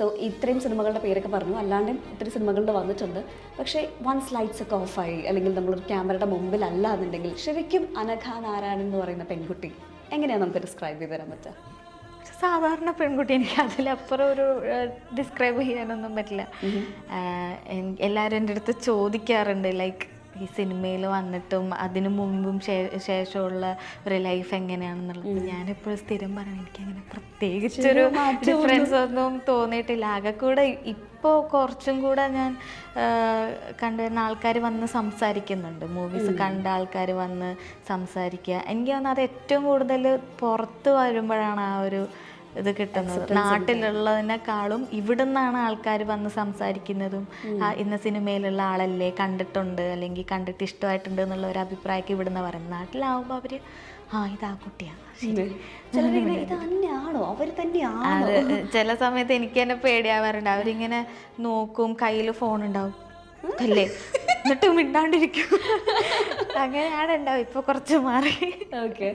So ഇത്രയും സിനിമകളുടെ പേരൊക്കെ പറഞ്ഞു. അല്ലാണ്ടും ഒത്തിരി സിനിമകളുടെ വന്നിട്ടുണ്ട്. പക്ഷേ വൺ ലൈറ്റ്സ് ഒക്കെ ഓഫായി അല്ലെങ്കിൽ നമ്മളൊരു ക്യാമറയുടെ മുമ്പിലല്ല എന്നുണ്ടെങ്കിൽ ശരിക്കും അനഘ നാരായണൻ എന്ന് പറയുന്ന പെൺകുട്ടി എങ്ങനെയാണ് നമുക്ക് ഡിസ്ക്രൈബ് ചെയ്ത് തരാൻ പറ്റുക? സാധാരണ പെൺകുട്ടി എനിക്ക് അതിലപ്പുറം ഒരു ഡിസ്ക്രൈബ് ചെയ്യാനൊന്നും പറ്റില്ല. എല്ലാവരും എന്റെ അടുത്ത് ചോദിക്കാറുണ്ട് ലൈക്ക് ഈ സിനിമയിൽ വന്നിട്ടും അതിനു മുമ്പും ശേഷമുള്ള ഒരു ലൈഫ് എങ്ങനെയാണെന്നുള്ളത് ഞാനിപ്പോഴും സ്ഥിരം പറയണം. എനിക്കങ്ങനെ പ്രത്യേകിച്ചൊരു ഡിഫറൻസ് ഒന്നും തോന്നിയിട്ടില്ല. ആകെ കൂടെ ഇപ്പോൾ കുറച്ചും കൂടെ ഞാൻ കണ്ടുവരുന്ന ആൾക്കാർ വന്ന് സംസാരിക്കുന്നുണ്ട്. മൂവീസ് കണ്ട ആൾക്കാർ വന്ന് സംസാരിക്കുക. എനിക്ക് തോന്നുന്നത് അത് ഏറ്റവും കൂടുതൽ പുറത്ത് വരുമ്പോഴാണ് ആ ഒരു ഇത് കിട്ടുന്നത്. നാട്ടിലുള്ളതിനേക്കാളും ഇവിടുന്നാണ് ആൾക്കാർ വന്ന് സംസാരിക്കുന്നതും. ഇന്ന സിനിമയിലുള്ള ആളല്ലേ കണ്ടിട്ടുണ്ട് അല്ലെങ്കിൽ കണ്ടിട്ട് ഇഷ്ടമായിട്ടുണ്ട് എന്നുള്ള ഒരു അഭിപ്രായമൊക്കെ ഇവിടുന്ന് പറയുന്നത് നാട്ടിലാവുമ്പോൾ അവർ ആ ഇതാ കുട്ടിയാണ് ചില സമയത്ത് എനിക്ക് തന്നെ പേടിയാവാറുണ്ട്. അവരിങ്ങനെ നോക്കും കയ്യിൽ ഫോൺ ഉണ്ടാവും. അല്ലേ? എന്നിട്ട് മിണ്ടാണ്ടിരിക്കും. അങ്ങനെയാണ് ഉണ്ടാവും ഇപ്പൊ കുറച്ച് മാറി. ഓക്കെ